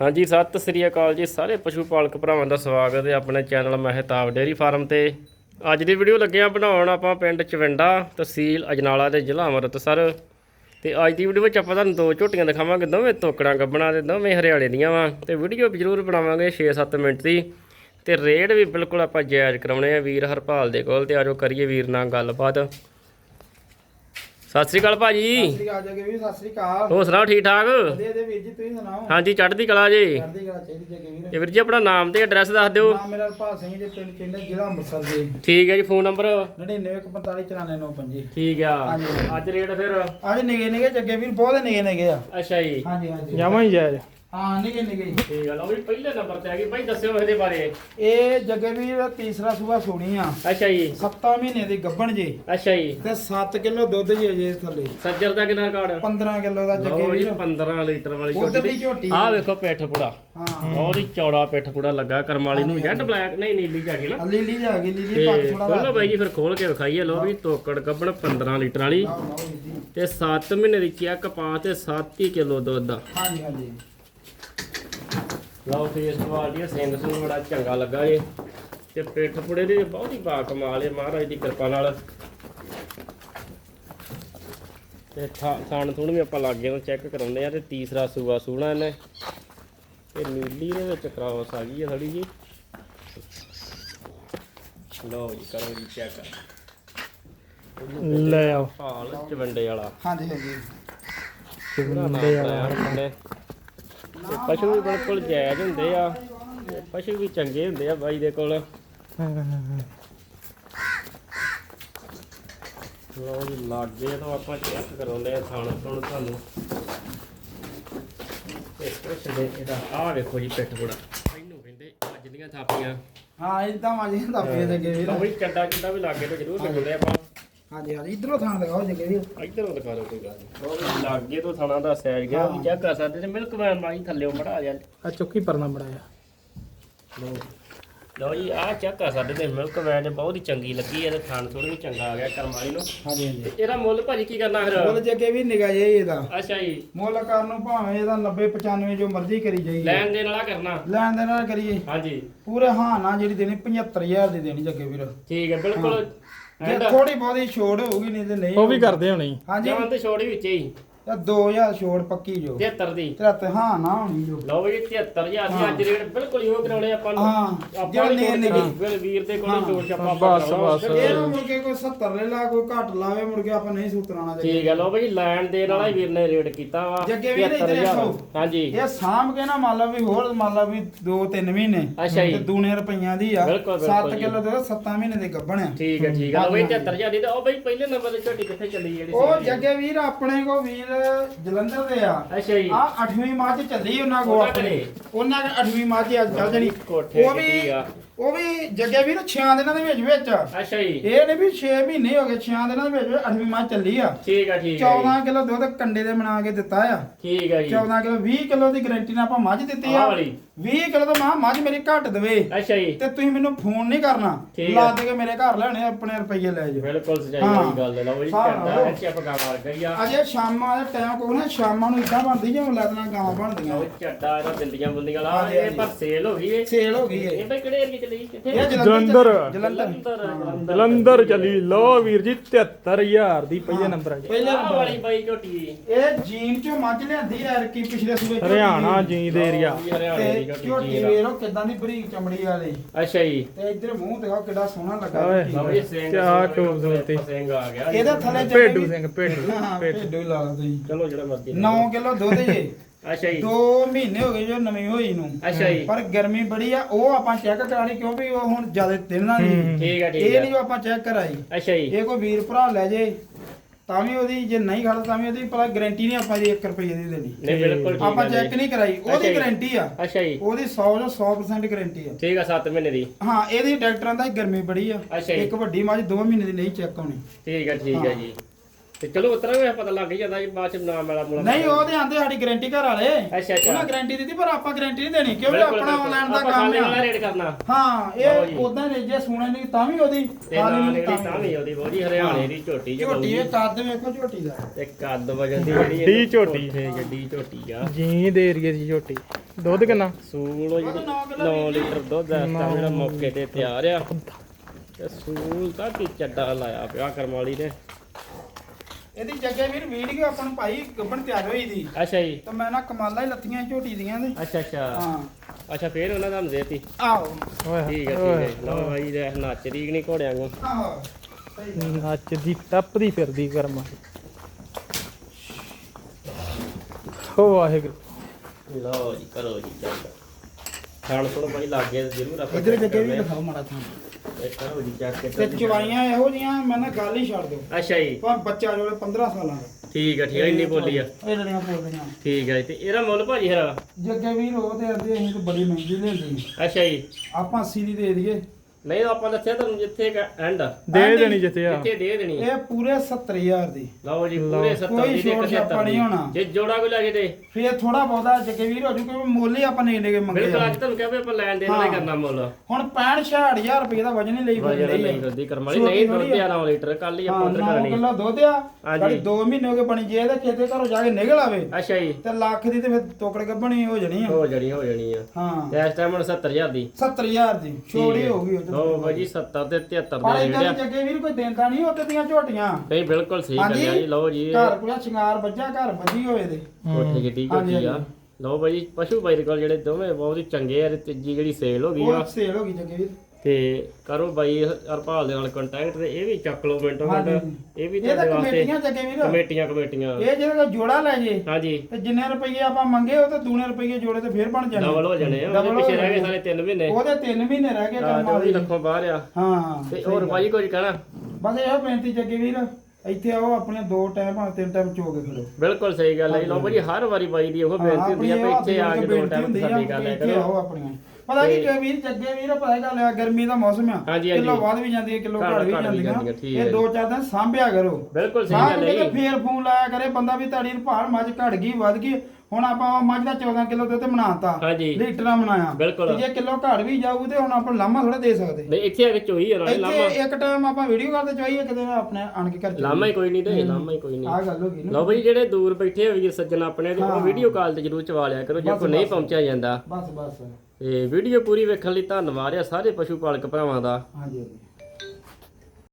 ਹਾਂਜੀ, ਸਤਿ ਸ੍ਰੀ ਅਕਾਲ ਜੀ ਸਾਰੇ ਪਸ਼ੂ ਪਾਲਕ ਭਰਾਵਾਂ ਦਾ ਸਵਾਗਤ ਹੈ ਆਪਣੇ ਚੈਨਲ ਮਹਿਤਾਬ ਡੇਅਰੀ ਫਾਰਮ ਤੇ। ਅੱਜ ਦੀ ਵੀਡੀਓ ਲੱਗਿਆ ਬਣਾਉਣ ਆਪਾਂ ਪਿੰਡ ਚਵਿੰਡਾ ਤਹਿਸੀਲ ਅਜਨਾਲਾ ਦੇ ਜ਼ਿਲ੍ਹਾ ਅੰਮ੍ਰਿਤਸਰ। ਤੇ ਅੱਜ ਦੀ ਵੀਡੀਓ ਵਿੱਚ ਆਪਾਂ ਤੁਹਾਨੂੰ ਦੋ ਝੋਟੀਆਂ ਦਿਖਾਵਾਂਗੇ, ਦੋਵੇਂ ਤੋਕੜਾਂ ਗੱਬਣਾ ਤੇ ਦੋਵੇਂ ਹਰਿਆਣੇ ਦੀਆਂ ਵਾ। ਤੇ ਵੀਡੀਓ ਜ਼ਰੂਰ ਬਣਾਵਾਂਗੇ 6-7 ਮਿੰਟ ਦੀ। ਤੇ ਰੇਟ ਵੀ ਬਿਲਕੁਲ ਆਪਾਂ ਜਾਇਜ਼ ਕਰਾਉਣੇ ਆ ਵੀਰ ਹਰਪਾਲ ਦੇ ਕੋਲ ਤੇ ਆਜੋ ਕਰੀਏ ਵੀਰ ਨਾਲ ਗੱਲਬਾਤ। ਸਤਿ ਸ੍ਰੀ ਅਕਾਲ ਭਾਜੀ। ਸਤਿ ਸ੍ਰੀ ਅਕਾਲ ਜਗੇ ਵੀਰ ਸਤਿ ਸ੍ਰੀ ਅਕਾਲ। ਹੋਰ ਸੁਣਾਓ ਠੀਕ ਠਾਕ? ਦੇ ਦੇ ਵੀਰ ਜੀ ਤੁਸੀਂ ਸੁਣਾਓ? ਹਾਂਜੀ ਚੜ੍ਹਦੀ ਕਲਾ ਜੀ। ਚੜ੍ਹਦੀ ਕਲਾ ਚਾਹੀਦੀ ਜਗੇ ਵੀਰ ਤੇ ਵੀਰ ਜੀ ਆਪਣਾ ਨਾਮ ਤੇ ਐਡਰੈਸ ਦੱਸ ਦਿਓ। ਨਾਮ ਮੇਰਾ ਰਪਾਲ ਸਿੰਘ ਜੀ ਪਿੰਡ ਚਿੰਡਾ ਜ਼ਿਲ੍ਹਾ ਅੰਮ੍ਰਿਤਸਰ ਦੇ ਠੀਕ ਹੈ ਜੀ ਫੋਨ ਨੰਬਰ? 9945499955 ਠੀਕ ਆ। ਹਾਂਜੀ। ਅੱਜ ਰੇਟ ਫਿਰ? ਅੱਜ ਨਿਗੇ ਨਿਗੇ ਜੱਗੇ ਵੀਰ ਬਹੁਤ ਨਿਗੇ ਨਿਗੇ ਆ। ਅੱਛਾ ਜੀ। ਹਾਂਜੀ ਹਾਂਜੀ। ਜਾਵਾਂ ਹੀ ਜਾਇਜ਼। ਹਾਂ ਨਿਗੇ ਨਿਗੇ ਠੀਕ ਆ ਲਓ ਵੀ ਪਹਿਲੇ ਨੰਬਰ ਤੇ ਆ ਗਈ। ਭਾਈ ਦੱਸਿਓ ਇਹਦੇ ਬਾਰੇ। ਇਹ ਜੱਗੇ ਵੀਰ ਤੀਸਰਾ ਸੂਆ ਸੋਣੀ ਆ। ਅੱਛਾ ਜੀ। 7 ਮਹੀਨੇ ਦੀ ਗੱਭਣ ਜੀ। ਅੱਛਾ ਜੀ। ਤੇ 7 ਕਿਲੋ ਦੁੱਧ ਜੀ ਅਜੇ ਥੱਲੇ। ਸੱਜਰ ਦਾ ਕਿੰਨਾ ਕਾਰਡ 15 ਕਿਲੋ ਦਾ ਜੱਗੇ ਲਓ ਜੀ ਵੀਰ 15 ਲੀਟਰ ਵਾਲੀ ਉਧਰ ਝੋਟੀ। ਦੀ ਝੋਟੀ ਆਹ ਵੇਖੋ ਪਿੱਠ ਪੁੜਾ। ਹਾਂ। ਬਹੁਤ ਹੀ ਚੌੜਾ ਪਿੱਠ ਪੁੜਾ ਲੱਗਾ ਕਰਮ ਵਾਲੀ ਨੂੰ। Jet black. ਨਹੀਂ ਨੀਲੀ ਜਾ ਗਈ ਨਾ। ਅੱਲੀ ਲੀ ਜਾ ਗਈ ਲੀਲੀ ਤੇ ਪੱਕ ਥੋੜਾ ਖੋਲੋ ਬਾਈ ਜੀ ਫਿਰ ਖੋਲ ਕੇ ਵਿਖਾਈਏ। ਲਓ ਵੀ ਤੋਕੜ ਗੱਬਣ 15 ਲੀਟਰ ਵਾਲੀ। ਤੇ 7 ਮਹੀਨੇ ਦੀ ਚੈੱਕ ਪਾ ਤੇ 7 ਹੀ ਕਿਲੋ ਦੁੱਧ ਦਾ ਹਾਂਜੀ ਹਾਂਜੀ। ਲਓ ਫੇਸ ਕੁਆਲਿਟੀ ਸਿੰਘ ਨੂੰ ਬੜਾ ਚੰਗਾ ਲੱਗਾ ਏ ਤੇ ਪਿੱਠ ਪੁੜੇ ਦੀ ਬਹੁਤ ਹੀ ਬਾ ਕਮਾਲ ਏ ਮਹਾਰਾਜ ਦੀ ਕਿਰਪਾ ਨਾਲ। ਤੇ ਥਾ- ਥਣ ਥੁਣ ਵੀ ਆਪਾਂ ਲਾਗੇ ਤੋਂ ਚੈੱਕ ਕਰਾਉਂਦੇ ਆ ਤੇ ਤੀਸਰਾ ਸੂਆ ਸੂਣਾ ਇਹਨੇ। ਤੇ ਨੀਲੀ ਦੇ ਵਿੱਚ ਕ੍ਰਾਸ ਆ ਗਈ ਹੈ ਥੋੜੀ ਜੀ ਲਓ ਜੀ ਕਰੋ ਜੀ ਚੈੱਕ ਲੈ ਆਓ। ਹਾਲ ਚਵੰਡੇ ਵਾਲਾ। ਹਾਂਜੀ ਹਾਂਜੀ। ਚਵੰਡੇ ਵਾਲਾ। ਤੇ ਪਸ਼ੂ ਵੀ ਬਿਲਕੁਲ ਜਾਇਜ਼ ਹੁੰਦੇ ਆ ਤੇ ਪਸ਼ੂ ਵੀ ਚੰਗੇ ਹੁੰਦੇ ਆ ਬਾਈ ਦੇ ਕੋਲ। ਲਓ ਜੀ ਲਾਗੇ ਤੋਂ ਆਪਾਂ ਚੈੱਕ ਕਰਾਉਂਦੇ ਆ ਥਾਣ ਥਣ ਤੁਹਾਨੂੰ। ਤੇ ਕੁਛ ਦੇ ਇਹਦਾ ਆਹ ਵੇਖੋ ਜੀ ਪਿੱਠ ਪੁੜਾ ਇਹਨੂੰ ਕਹਿੰਦੇ ਅੱਜ ਦੀਆਂ ਥਾਪੀਆਂ। ਹਾਂ ਇਦਾਂ ਮਾਜੀ ਦਾ ਪੇ ਜੱਗੇ ਵੀਰ ਲਓ ਵੀ ਚੱਡਾ ਚੱਡਾ ਵੀ ਲਾਗੇ ਤੋਂ ਜ਼ਰੂਰ ਦਿਖਾਉਂਦੇ ਆਪਾਂ। ਹਾਂਜੀ ਹਾਂਜੀ ਇਧਰੋਂ ਥਾਂ ਦਿਖਾਓ ਜੱਗੇ ਵੀਰ ਇੱਧਰੋਂ ਦਿਖਾ ਦਿਓ ਕੋਈ ਗੱਲ ਨਹੀਂ। ਲਓ ਵੀ ਲਾਗੇ ਤੋਂ ਥਾਣਾ ਦਾ ਸੈਜ ਗਿਆ ਵੀ ਚੈੱਕ ਕਰ ਸਕਦੇ ਤੇ ਮਿਲਕ ਵੈਨ ਮਾਈ ਥੱਲੇ ਮੜਾ ਜਾ ਆ ਚੁੱਕੀ ਪਰਨਾ ਬੜਾਇਆ ਲਓ ਲਓ ਜੀ ਆਹ ਚੈੱਕ ਕਰ ਸਕਦੇ ਤੇ ਮਿਲਕ ਵੈਨ ਬਹੁਤ ਹੀ ਚੰਗੀ ਲੱਗੀ ਹੈ ਤੇ ਖਾਣ ਥੋੜੀ ਵੀ ਚੰਗਾ ਆ ਗਿਆ ਕਰਮਾਲੀ ਨੂੰ। ਹਾਂਜੀ ਹਾਂਜੀ। ਤੇ ਇਹਦਾ ਮੁੱਲ ਭਾਜੀ ਕੀ ਕਰਨਾ ਮੁੱਲ ਫਿਰ ਜੱਗੇ ਵੀਰ ਨਿਗਾ ਜੇ ਇਹਦਾ। ਅੱਛਾ ਜੀ। ਮੁੱਲ ਕਰਨ ਨੂੰ ਭਾਵੇਂ ਇਹਦਾ 90 95 ਜੋ ਮਰਜ਼ੀ ਕਰੀ ਜਾਈਏ। ਲੈਣ ਦੇਣ ਵਾਲਾ ਕਰਨਾ। ਲੈਣ ਦੇ ਨਾਲ ਕਰੀਏ। ਹਾਂਜੀ। ਪੂਰੇ ਹਾਂ ਨਾ ਜਿਹੜੀ ਦੇਣੀ 75000 ਦੀ ਦੇਣੀ ਜੱਗੇ ਵੀਰ। ਠੀਕ ਹੈ ਬਿਲਕੁਲ। ਜੇ ਥੋੜੀ ਬਹੁਤੀ ਛੋੜ ਹੋਊਗੀ ਨਹੀਂ ਤੇ ਨਹੀਂ ਉਹ ਵੀ ਕਰਦੇ ਹੋਣੇ। ਹਾਂਜੀ। ਜਮਨ ਤੇ ਛੋੜੀ ਵਿੱਚ ਹੀ। ਤਾਂ 2000 ਛੋੜ ਪੱਕੀ ਜੋ। 73 ਦੀ। ਤੇਰਾ ਤੇ ਹਾਂ ਨਾ ਹੋਣੀ ਜੋ। ਲਓ ਜੀ 73000 ਦੀ ਅੱਜ ਰੇਟ ਬਿਲਕੁਲ ਹੀ ਉਹ ਕਰਾਉਣੇ ਆਪਾਂ ਨੂੰ। ਹਾਂ, ਆਪਾਂ ਜਿਹੜੇ ਨਹੀਂ ਨੇ- ਵੀਰ ਵੀਰ ਦੇ ਕੋਲ ਜੋੜ ਛਾਪਾ ਬਸ, ਬਸ। ਇਹ ਨਾ ਮੁੜ ਕੇ ਕੋਈ 70 ਲੈ ਲਾ ਕੋਈ ਘੱਟ ਲਾਵੇ ਮੁੜ ਕੇ ਆਪਾਂ ਨਹੀਂ ਸੂਤਰਾਣਾ ਜੱਗੇ। ਠੀਕ ਹੈ ਲਓ ਬਈ ਲੈਣ ਦੇਣ ਵਾਲਾ ਹੀ ਵੀਰ ਨੇ ਰੇਟ ਕੀਤਾ ਵਾ। ਜੱਗੇ ਵੀਰ ਇੱਧਰ 73,000 ਦੇਖੋ। ਹਾਂਜੀ। ਇਹ ਸਾਂਭ ਕੇ ਨਾ ਮੰਨ ਲਾ ਵੀ ਹੋਰ ਮੰਨ ਲਾ ਵੀ 2-3 ਮਹੀਨੇ। ਅੱਛਾ ਜੀ। ਤੇ ਦੂਨੇ ਰੁਪਈਆਂ ਦੀ ਆ। ਬਿਲਕੁਲ, 7 ਬਿਲਕੁਲ ਕਿਲੋ ਦੇ 7 ਮਹੀਨੇ ਦੇ ਗੱਭਣ ਆ। ਠੀਕ ਹੈ ਠੀਕ ਹੈ ਲਓ ਬਈ 73000 ਦੀ ਤਾਂ ਉਹ ਬਈ ਪਹਿਲੇ ਨੰਬਰ ਤੇ ਝੋਟੀ ਕਿੱਥੇ ਚੱਲੀ ਜਿਹੜੀ ਉਹ? ਜੱਗੇ ਵੀਰ ਆਪਣੇ ਕੋ ਵੀਰ ਜਲੰਧਰ ਦੇ ਆ। ਅੱਛਾ ਜੀ। ਆ 8ਵੀਂ ਮਾਹ ਚ ਚੱਲੀ ਉਹਨਾਂ ਕੋ ਉਹਨਾਂ ਦੇ 8ਵੀਂ ਮਾਹ ਚ ਅੱਜ ਚੱਲ ਜਣੀ ਉਹ ਵੀ? ਉਹ ਵੀ ਜੱਗੇ ਵੀਰ 6 ਦਿਨਾਂ ਦੇ ਵਿੱਚ ਵਿੱਚ। ਅੱਛਾ ਜੀ। ਇਹ ਨੇ ਵੀ 6 ਮਹੀਨੇ ਹੋ ਗਏ 6 ਦਿਨਾਂ ਦੇ ਵਿੱਚ 8ਵੀਂ ਮਾਹ ਚੱਲੀ ਆ। ਠੀਕ ਹੈ ਠੀਕ ਹੈ 14 ਕਿਲੋ ਦੁੱਧ ਕੰਡੇ ਦੇ ਬਣਾ ਕੇ ਦਿੱਤਾ ਆ। ਜੀ। ਠੀਕ ਹੈ ਜੀ। 14 ਕਿਲੋ 20 ਕਿਲੋ ਦੀ ਗਾਰੰਟੀ ਨਾਲ ਆਪਾਂ ਮੱਝ ਦਿੱਤੀ ਆ। ਆਹ ਵਾਲੀ। 20 ਕਿਲੋ ਤਾਂ ਮਾਂ ਮੱਝ ਮੇਰੀ ਘੱਟ ਦੇਵੇ। ਅੱਛਾ ਜੀ। ਤੇ ਤੁਸੀਂ ਮੈਨੂੰ ਫੋਨ ਨਹੀਂ ਕਰਨਾ। ਲਾ ਆ। ਦੇ ਕੇ ਮੇਰੇ ਘਰ ਲੈਣੇ ਆਪਣੇ ਰੁਪਈਏ ਲੈ ਜਾਓ ਬਿਲਕੁਲ ਸਜਾਈ। ਵਾਲੀ ਗੱਲ ਲਓ ਸਾਰਾ ਕਰਦਾ ਲਓ। ਹੈ ਚੱਪ ਗਾ ਮਾਰ ਗਈ ਆ। ਅਜੇ ਸ਼ਾਮਾਂ ਦੇ ਟਾਈਮ ਕੋਲ ਨਾ ਸ਼ਾਮਾਂ ਨੂੰ ਇਦਾਂ ਬਣਦੀ ਜਿਵੇਂ ਲੈਦਣਾ ਗਾਵਾਂ ਬਣਦੀਆਂ। ਉਹ ਚੱਡਾ ਇਹਦਾ ਬਿੰਦੀਆਂ ਬੁੰਦੀਆਂ ਵਾਲਾ। ਇਹ। ਪਰ ਸੇਲ ਹੋ ਗਈ ਇਹ ਸੇਲ ਹੋ ਗਈ ਇਹ ਬਈ ਕਿਹੜੇ ਏਰੀਏ ਕਿੱਥੇ? ਇਹ ਜਲੰਧਰ। ਜਲੰਧਰ। ਜਲੰਧਰ। ਜਲੰਧਰ। ਚੱਲੀ। ਲੋ ਵੀਰ ਜੀ 73000 ਦੀ ਪਹਿਲੇ ਨੰਬਰ ਆ ਜੀ। ਪਹਿਲੇ ਆਹ ਨੰਬਰ ਵਾਲੀ ਬਾਈ ਝੋਟੀ ਇਹ ਜੀਨ ਚੋਂ ਮੱਝ ਲਿਆਂਦੀ ਐ ਕੀ ਪਿਛਲੇ ਸੂਬੇ ਚੋਂ? ਹਰਿਆਣਾ ਏਰੀਆ ਵੀ ਹਰਿਆਣੇ ਦੀ ਤੇ ਝੋਟੀ ਝੋਟੀ ਜੀ ਲਓ ਕਿਦਾਂ ਦੀ ਬਰੀਕ ਚਮੜੀ ਵਾਲੀ। ਅੱਛਾ ਜੀ। ਤੇ ਇੱਧਰ ਮੂੰਹ ਦਿਖਾਓ ਕਿੱਡਾ ਸੋਹਣਾ ਲੱਗਾ ਓਏ। ਝੋਟੀ। ਲਓ ਬਈ ਸਿੰਘ ਕਿਆ ਟੋਪ ਦੇ ਉੱਤੇ। ਸਿੰਘ ਆ ਗਿਆ। ਇਹਦੇ ਥੱਲੇ ਚੱਲੇ ਭੇਡੂ ਸਿੰਘ ਭੇਡੂ। ਹਾਂ ਭੇਡੂ। ਭੇਡੂ ਹੀ ਲਾ ਤੁਸੀਂ। ਚਲੋ ਜਿਹੜਾ ਮਰਜ਼ੀ 9 ਕਿਲੋ ਦੁੱਧ ਜੇ। ਅੱਛਾ ਜੀ। 2 ਮਹੀਨੇ ਹੋ ਗਏ ਜੋ ਨਵੀਂ ਹੋਈ ਨੂੰ। ਅੱਛਾ ਜੀ। ਪਰ ਗਰਮੀ ਬੜੀ ਆ ਉਹ ਆਪਾਂ ਚੈੱਕ ਕਰਾਣੀ ਕਿਉਂਕਿ ਉਹ ਹੁਣ ਜ਼ਿਆਦਾ ਦਿਨ ਨਾਲ ਨਹੀਂ। ਠੀਕ ਹੈ ਠੀਕ ਇਹ ਨਹੀਂ ਆਪਾਂ ਚੈੱਕ ਕਰਾਈ। ਅੱਛਾ ਜੀ। ਇਹ ਕੋਈ ਵੀਰ ਭਰਾ ਲੈ ਜੇ ਤਾਂ ਵੀ ਉਹਦੀ ਜੇ ਨਹੀਂ ਖੜਦਾ ਤਾਂ ਵੀ ਉਹਦੀ ਭਲਾ ਗਾਰੰਟੀ ਨਹੀਂ ਆਪਾਂ ਦੀ 1 ਰੁਪਏ ਦੀ ਦੇਣੀ। ਨਹੀਂ ਬਿਲਕੁਲ ਆਪਾਂ ਚੈੱਕ। ਨਹੀਂ ਕਰਾਈ ਉਹਦੀ। ਗਾਰੰਟੀ ਆ। ਅੱਛਾ ਜੀ। ਉਹਦੀ 100 ਜੋ 100% ਗਾਰੰਟੀ ਆ। ਠੀਕ ਆ 7 ਮਹੀਨੇ ਦੀ। ਹਾਂ ਇਹਦੀ ਡਾਕਟਰਾਂ ਦਾ ਗਰਮੀ ਬੜੀ ਆ। ਇੱਕ ਵੱਡੀ ਮੱਝ 2 ਮਹੀਨੇ ਦੀ ਨਹੀਂ ਚੈੱਕ ਹੋਣੀ। ਠੀਕ ਹੈ ਠੀਕ ਹੈ। ਜੀ। ਤੇ ਚਲੋ ਉਤਰਾ ਵੀ ਪਤਾ ਲੱਗ ਹੀ ਜਾਂਦਾ ਜੀ ਬਾਅਦ ਚ ਨਾਮ ਵਾਲਾ ਮੂਲਾ ਨਹੀਂ ਉਹਦੇ ਆਂਦੇ ਸਾਡੀ ਗਾਰੰਟੀ ਘਰ ਵਾਲੇ। ਅੱਛਾ ਅੱਛਾ। ਉਹਨਾਂ ਗਾਰੰਟੀ ਦਿੱਤੀ ਪਰ ਆਪਾਂ ਗਾਰੰਟੀ ਨਹੀਂ ਦੇਣੀ ਕਿਉਂਕਿ ਆਪਣਾ। ਆਨਲਾਈਨ ਦਾ ਕੰਮ ਆ। ਰੇਟ ਕਰਨਾ। ਹਾਂ ਜੀ। ਇਹ ਉਦਾਂ ਨੇ ਜੇ ਸੁਣੇ ਨਹੀਂ ਤਾਂ ਵੀ ਉਹਦੀ ਤੇ ਤਾਂ ਵੀ ਉਹਦੀ ਬੋਲੀ ਹਰਿਆਣੇ ਦੀ ਝੋਟੀ ਝੋਟੀ ਇਹ ਕੱਦ ਵੇਖੋ ਝੋਟੀ ਦਾ। ਤੇ ਕੱਦ ਵਜਨ ਦੀ ਜਿਹੜੀ ਵੱਡੀ ਝੋਟੀ। ਤੇ ਗੱਡੀ ਝੋਟੀ ਆ। ਜੀਂਦ ਏਰੀਏ ਦੀ ਝੋਟੀ। ਦੁੱਧ ਕਿੰਨਾ? ਸੂਲ ਉਹ ਜਿਹੜੀ ਨੌ ਕਿੱਲੋ 9 ਲੀਟਰ ਦੁੱਧ ਇਸ ਟਾਈਮ ਜਿਹੜਾ ਮੌਕੇ ਤੇ ਤਿਆਰ ਆ। ਤੇ ਸੂਲ ਤਾਂ ਕੀ ਚੱਡਾ ਲਾਇਆ ਪਿਆ ਕਰਮਾਲੀ ਨੇ। ਇਹਦੀ ਜੱਗੇ ਵੀਰ ਵੀਡੀਓ ਆਪਾਂ ਨੂੰ ਭਾਈ ਗੱਬਣ ਤਿਆਰ ਹੋਈ ਦੀ। ਅੱਛਾ ਜੀ। ਤਾਂ ਮੈਂ ਨਾ ਕਮਾਲਾ ਹੀ ਲੱਤੀਆਂ ਝੋਟੀ ਦੀਆਂ ਤੇ। ਅੱਛਾ ਅੱਛਾ। ਹਾਂ। ਅੱਛਾ ਫੇਰ ਉਹਨਾਂ ਦਾ ਦੇਤੀ ਆਹੋ। ਓਏ ਠੀਕ ਹੈ ਠੀਕ ਹੈ ਲਓ ਬਾਈ ਦੇ ਨੱਚਦੀ ਨਹੀਂ ਘੋੜਿਆਂ ਨੂੰ ਆਹੋ। ਸਹੀ ਗੱਲ। ਨੱਚਦੀ ਟੱਪਦੀ ਫਿਰਦੀ ਕਰਮਾ। ਹੋ ਵਾਹਿਗੁਰੂ। ਲਓ ਜੀ ਕਰੋ ਜੀ ਚੱਲ। ਖਾਣ ਬਾਈ ਲੱਗੇ ਜ਼ਰੂਰ ਆਪਾਂ ਇੱਧਰ ਜੱਗੇ ਵੀ ਦਿਖਾਓ ਮਾੜਾ ਥਾਂ। ਹਾਂ। ਇਹ ਕਰੋ ਜੀ ਚੱਕ ਕੇ ਤੇ ਚਵਾਈਆਂ ਇਹੋ ਜੀਆਂ ਮੈਂ ਨਾ ਗੱਲ ਹੀ ਛੱਡ ਦਿਓ। ਅੱਛਾ ਜੀ। ਪਰ ਬੱਚਾ ਜੋਲੇ 15 ਸਾਲਾਂ ਦਾ। ਠੀਕ ਹੈ ਠੀਕ ਹੈ ਇੰਨੀ ਬੋਲੀ ਆ। ਇਹ ਲੜੀਆਂ ਬੋਲਦੀਆਂ ਠੀਕ ਹੈ ਜੀ, ਤੇ ਇਹਦਾ ਮੁੱਲ ਭਾਜੀ ਹਰਾ ਜੱਗੇ ਵੀਰ ਉਹ ਤੇ ਆਂਦੇ ਅਸੀਂ ਤਾਂ ਬੜੀ ਮਹਿੰਗੀ ਲੈਂਦੇ ਅੱਛਾ ਜੀ। ਆਪਾਂ 80 ਦੀ ਦੇ ਦਈਏ। ਨਹੀਂ ਆਪਾਂ ਦੱਸਿਆ ਤੁਹਾਨੂੰ ਜਿੱਥੇ ਐਂਡ ਦੇ ਦੇਣੀ ਜਿੱਥੇ ਆ। ਜਿੱਥੇ ਦੇ ਦੇਣੀ ਇਹ ਪੂਰੇ 70000 ਦੀ। ਲਓ ਜੀ ਪੂਰੇ 70 ਕੋਈ ਦੀ ਤੇ ਛਾਪਾ ਨਹੀਂ ਹੋਣਾ। ਜੇ ਜੋੜਾ ਕੋਈ ਲੈ ਜੇ ਤੇ। ਫੇਰ ਥੋੜਾ ਬਹੁਤਾ ਜੱਗੇ ਵੀਰ ਹੋ ਜੂ ਕਿ ਮੁੱਲ ਹੀ ਆਪਾਂ ਨੇ ਇੰਨੇ ਮੰਗੇ ਬਿਲਕੁਲ। ਅੱਜ ਤੁਹਾਨੂੰ ਕਿਹਾ ਵੀ ਆਪਾਂ ਲੈਣ ਦੇਣ ਦਾ ਹੀ। ਹਾਂ। ਕਰਨਾ ਮੁੱਲ। ਹੁਣ 65 66000 ਰੁਪਏ ਦਾ ਵਜਨ ਹੀ ਲਈ ਵਜਨ ਫਿਰਦੇ ਨਹੀਂ। ਕਰਦੀ ਕਰਮਾਲੀ ਨਹੀਂ ਦੁੱਧ ਆ। 9 ਲੀਟਰ ਕੱਲ ਹੀ ਆਪਾਂ ਉਧਰ 9 ਕਰਨੀ ਕਿਲੋ ਦੁੱਧ ਆ ਹਾਂਜੀ। ਸਾਡੀ 2 ਮਹੀਨੇ ਹੋ ਗਏ ਬਣੀ ਜੇ ਇਹਦੇ ਖੇਤੇ ਘਰੋਂ ਜਾ ਕੇ ਨਿਕਲ ਆਵੇ ਅੱਛਾ ਜੀ। ਤੇ ਲੱਖ ਦੀ ਤੇ ਫਿਰ ਤੋਕੜ ਗੱਭਣੀ ਹੋ ਜਾਣੀ ਆ। ਹੋ ਜਣੀ ਹੋ ਜਣੀ ਆ। ਹਾਂ। ਤੇ ਇਸ ਟਾਈਮ ਹੁਣ 70000 ਦੀ। 70000 ਦੀ ਛੋੜੀ ਹੋ। ਗਈ ਉਹ ਲਓ ਬਾਈ 70 ਤੇ 73 ਪਰ ਦੇ ਰੇਟ ਆ। ਦੀ ਜੱਗੇ ਵੀਰ ਕੋਈ ਦਿੰਦਾ ਨਹੀਂ ਉਹਦੇ ਦੀਆਂ ਝੋਟੀਆਂ। ਨਹੀਂ ਬਿਲਕੁਲ ਸਹੀ ਗੱਲ ਹੈ ਜੀ ਲਓ ਜੀ। ਘਰ ਕੋਲ ਸ਼ਿੰਗਾਰ ਵੱਜਾ ਘਰ ਵੱਜੀ ਹੋਏ ਦੇ। ਕੋਠੇ ਕਿੱਡੀ ਕੋਠੀ ਆ। ਲਓ ਬਾਈ ਪਸ਼ੂ ਬਾਈ ਦੇ ਕੋਲ ਜਿਹੜੇ ਦੋਵੇਂ ਬਹੁਤ ਹੀ ਚੰਗੇ ਆ ਤੇ ਤੀਜੀ ਜਿਹੜੀ ਸੇਲ ਹੋ ਗਈ ਆ। ਉਹ ਸੇਲ ਹੋ ਗਈ ਜੱਗੇ ਵੀਰ। ਤੇ ਕਰੋ ਬਾਈ ਹਰਪਾਲ ਦੇ ਨਾਲ ਕੰਟੈਕਟ ਤੇ ਇਹ ਵੀ ਚੱਕ ਲਓ ਮਿੰਟੋ ਮਿੰਟ। ਇਹ ਵੀ ਇਹ ਤਾਂ ਤੁਹਾਡੇ ਵਾਸਤੇ ਕਮੇਟੀਆਂ ਵੀਰ। ਕਮੇਟੀਆਂ ਕਮੇਟੀਆਂ। ਇਹ ਜਿਹੜਾ ਕੋਈ ਜੋੜਾ ਲੈ ਜੇ ਹਾਂਜੀ। ਤੇ ਜਿੰਨੇ ਰੁਪਏ ਆਪਾਂ ਮੰਗੇ ਉਹ ਤੇ ਦੂਨੇ ਰੁਪਏ ਜੋੜੇ ਤੇ ਫੇਰ ਬਣ ਜਾਣੇ। ਡਬਲ ਹੋ ਜਾਣੇ ਉਹਦੇ Double ਹੋ ਪਿੱਛੇ ਰਹਿ ਗਏ। ਸਾਰੇ 3 ਮਹੀਨੇ। ਉਹਦੇ 3 ਮਹੀਨੇ ਰਹਿ ਗਏ ਹਾਂ ਕੰਮ ਤੇ ਉਹ ਵੀ ਵਾਲੀ। ਲੱਖੋਂ ਬਾਹਰ ਆ। ਹਾਂ ਤੇ ਹੋਰ ਬਾਈ ਕੁਝ ਕਹਿਣਾ? ਬਸ ਇਹੋ ਬੇਨਤੀ ਜੱਗੇ ਵੀਰ ਇੱਥੇ ਆਓ ਆਪਣੇ ਦੋ ਟਾਈਮ ਆ ਤਿੰਨ ਟਾਈਮ ਚੋ ਕੇ ਖੜੋ। ਬਿਲਕੁਲ ਸਹੀ ਗੱਲ ਹੈ। ਜੀ। ਲਓ ਬਾਈ ਹਰ ਵਾਰੀ ਬਾਈ ਦੀ ਉਹ ਬੇਨਤੀ ਹੁੰਦੀ ਆ ਵੀ ਇੱਥੇ ਆ ਕੇ ਦੋ ਟਾਈਮ ਕਰ ਲਿਆ ਇੱਥੇ ਕਰੋ। ਆਓ ਆਪਣੀਆਂ। ਪਤਾ ਕੀ ਕਿ ਵੀਰ ਜੱਗੇ ਵੀਰ ਪਤਾ ਗੱਲ ਆ ਗਰਮੀ ਦਾ ਮੌਸਮ ਆ। ਹਾਂਜੀ, ਹਾਂਜੀ। ਕਿਲੋ ਵੱਧ ਵੀ ਜਾਂਦੀ ਹੈ ਕਿਲੋ ਘੱਟ- ਘੱਟ ਵੀ ਵੀ ਜਾਂਦੀਆਂ ਜਾਂਦੀਆਂ, ਠੀਕ ਹੈ ਇਹ ਦੋ ਚਾਰ ਦਿਨ ਸਾਂਭਿਆ ਕਰੋ। ਬਿਲਕੁਲ ਸਹੀ ਗੱਲ ਹੈ ਜੀ। ਫੇਰ ਫੋਨ ਲਾਇਆ ਕਰੇ ਬੰਦਾ ਵੀ ਤੁਹਾਡੀ ਭਾਰ ਮੱਝ ਘਟ ਗਈ ਵੱਧ ਗਈ। ਹੁਣ ਆਪਾਂ ਮੱਝ ਦਾ 14 ਕਿਲੋ ਦੁੱਧ ਬਣਾਤਾ ਹਾਂਜੀ। ਲੀਟਰਾਂ ਬਣਾਇਆ। ਬਿਲਕੁਲ। ਤੇ ਜੇ ਕਿਲੋ ਘਟ ਵੀ ਜਾਊ ਤੇ ਹੁਣ ਆਪਾਂ ਲਾਮਾ ਥੋੜਾ ਦੇ ਸਕਦੇ। ਨਹੀਂ ਇੱਥੇ ਆ ਕੇ ਚੋਈ ਆ ਨਾਲੇ ਲਾਮਾ। ਇੱਥੇ ਇੱਕ ਟਾਈਮ ਆਪਾਂ ਵੀਡੀਓ ਕਰਦੇ ਚਾਹੀਏ ਕਿਤੇ ਆਪਣੇ ਆਣ ਕੇ ਘਰ ਲਾਮਾ ਹੀ ਕੋਈ ਨਹੀਂ ਤੇ ਲਾਮਾ ਹੀ ਕੋਈ ਨਹੀਂ। ਆ ਗੱਲ ਹੋ ਗਈ ਨਾ। ਲਓ ਬਈ ਜਿਹੜੇ ਦੂਰ ਬੈਠੇ ਆ ਵੀਰ ਸੱਜਣ ਆਪਣੇ ਤੇ ਉਹ ਵੀਡੀਓ ਕਾਲ ਤੇ ਜਰੂਰ ਚਵਾ ਲਿਆ ਕਰੋ ਜੇ ਕੋਈ ਨਹੀਂ ਪਹੁੰਚਿਆ ਜਾਂਦਾ। ਬਸ ਬਸ। ਤੇ ਵੀਡੀਓ ਪੂਰੀ ਵੇਖਣ ਲਈ ਧੰਨਵਾਦ ਆ ਸਾਰੇ ਪਸ਼ੂ ਪਾਲਕ ਭਰਾਵਾਂ ਦਾ। ਹਾਂਜੀ ਹਾਂਜੀ।